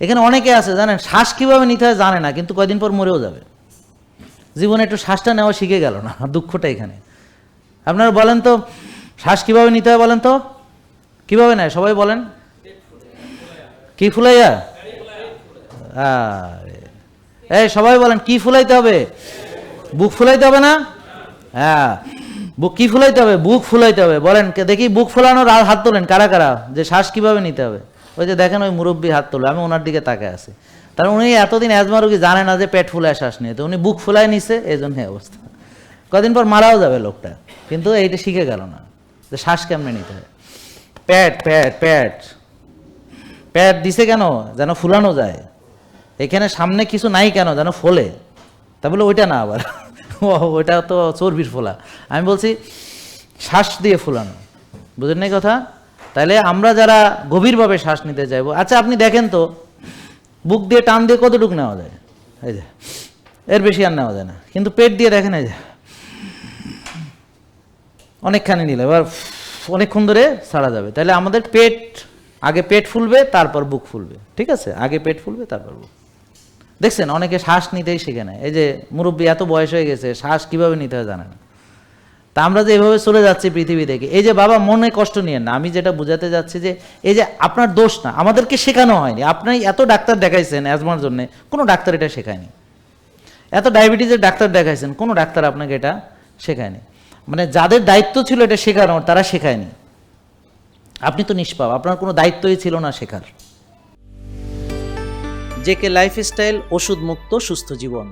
এখানে অনেকে আছে, জানেন? শ্বাস কীভাবে নিতে হয় জানে না, কিন্তু কয়দিন পর মরেও যাবে। জীবনে একটু শ্বাসটা নেওয়া শিখে গেল না, দুঃখটা এখানে। আপনারা বলেন তো, শ্বাস কীভাবে নিতে হয় বলেন তো? কীভাবে নেয়, সবাই বলেন? কি ফুলাইয়া? এই, সবাই বলেন, কি ফুলাইতে হবে? বুক ফুলাইতে হবে না? হ্যাঁ। বুক কি ফুলাইতে হবে? বুক ফুলাইতে হবে। বলেন দেখি, বুক ফুলানোর হাত তোলেন, কারা কারা? যে শ্বাস কীভাবে নিতে হবে? ওই যে দেখেন ওই মুরব্বী হাত তোলে, আমি ওনার দিকে তাকায় আছি। তার উনি এতদিন অ্যাজমা রোগী জানে না যে পেট ফুলায় শ্বাস নিয়ে তো উনি বুক ফুলায় নিছে, এই জন্য অবস্থা। কদিন পর মারাও যাবে লোকটা, কিন্তু এইটা শিখে গেল না, যে শ্বাস কেমনে নিতে হয়। প্যাট প্যাট প্যাট। প্যাট দিছে কেন? যেন ফুলানো যায়। এখানে সামনে কিছু নাই কেন? যেন ফোলে। তা বলে ওইটা না আবার। ওইটা তো চর্বির ফোলা। আমি বলছি, শ্বাস দিয়ে ফুলানো। বুঝলেন নাই কথা? তাহলে আমরা যারা গভীরভাবে শ্বাস নিতে চাইব আচ্ছা আপনি দেখেন তো, বুক দিয়ে টান দিয়ে কতটুকু নেওয়া যায়? এই যে, এর বেশি আর নেওয়া যায় না। কিন্তু পেট দিয়ে দেখেন এই যে, অনেকখানি নিলে, এবার অনেকক্ষণ ধরে ছাড়া যাবে। তাহলে আমাদের পেট, আগে পেট ফুলবে, তারপর বুক ফুলবে। ঠিক আছে? আগে পেট ফুলবে, তারপর বুক। দেখছেন? অনেকে শ্বাস নিতেই শিখে নেয়। এই যে মুরব্বী এত বয়স হয়ে গেছে, শ্বাস কীভাবে নিতে হয় জানে না তা আমরা যে এভাবে চলে যাচ্ছি পৃথিবী থেকে, এই যে বাবা মনে কষ্ট নিয়ে না, আমি যেটা বোঝাতে যাচ্ছি যে এই যে আপনার দোষ না, আমাদেরকে শেখানো হয়নি। আপনি এত ডাক্তার দেখাইছেন অ্যাজমার জন্য, কোনো ডাক্তার এটা শেখায়নি। এত ডায়াবেটিসের ডাক্তার দেখাইছেন, কোনো ডাক্তার আপনাকে এটা শেখায়নি। মানে যাদের দায়িত্ব ছিল এটা শেখানোর, তারা শেখায়নি। আপনি তো নিষ্পাপ, আপনার কোনো দায়িত্বই ছিল না শেখার। জেকে লাইফস্টাইল ওষুধ মুক্ত সুস্থ জীবন।